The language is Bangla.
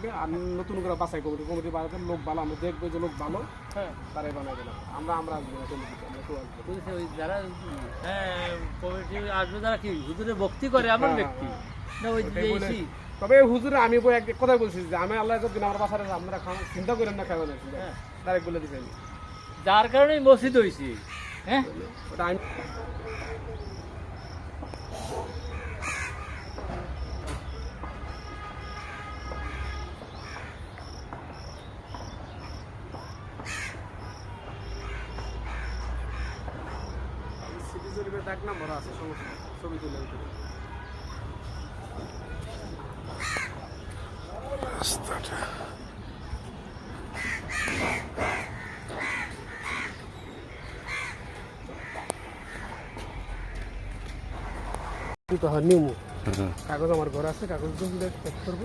থাকবে আর নতুন করে বাছাই কমিটি কমিটি বানাবে লোক ভালো আমরা দেখব যে লোক ভালো হ্যাঁ। তারাই বানাই দিলাম আমরা আমরা আসব না কমিটিতে আমরা কেউ আসব না। বুঝেছে ওই যারা হ্যাঁ কমিটি আসবে যারা কি হুজুরে ভক্তি করে আমার হ্যাঁ, ব্যক্তি? না ওই তবে হুজুরে আমি বই এক কথা বলছি যে আমি আল্লাহ যতদিন আমার বাসারে আপনারা খান চিন্তা করেন না খাবেন হ্যাঁ। ডাইরেক্ট বলে দিবেন। যার কারণে মসজিদ হয়েছি হ্যাঁ? ওটা আমি জরিপের ডাক নাম্বার আছে সমস্যা। ছবি তুলে দিতে তো হয় নিমু কাগজ আমার ঘরে আছে কাগজ দিয়ে করব।